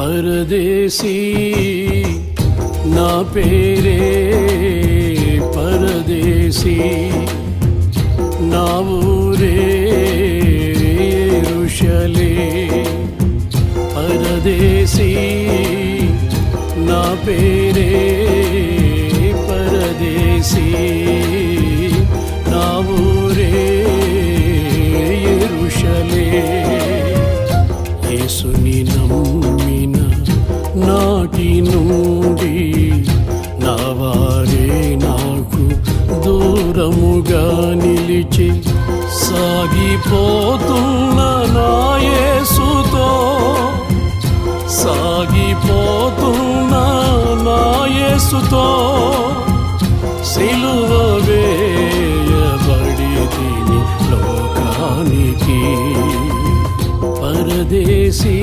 పరదేశీ నా పేరే పరదేశీ. నా ఊరే ఋషలే పరదేశీ నా పేరే యేసుని నమ్మిన నాటి నుండి నా వారే నాకు దూరముగా నిలిచి సాగిపోతున్న నాయసుతో సాగిపోతున్న నాయసుతో సిలువ వేయబడి తిని లోకానికి పరదేశీ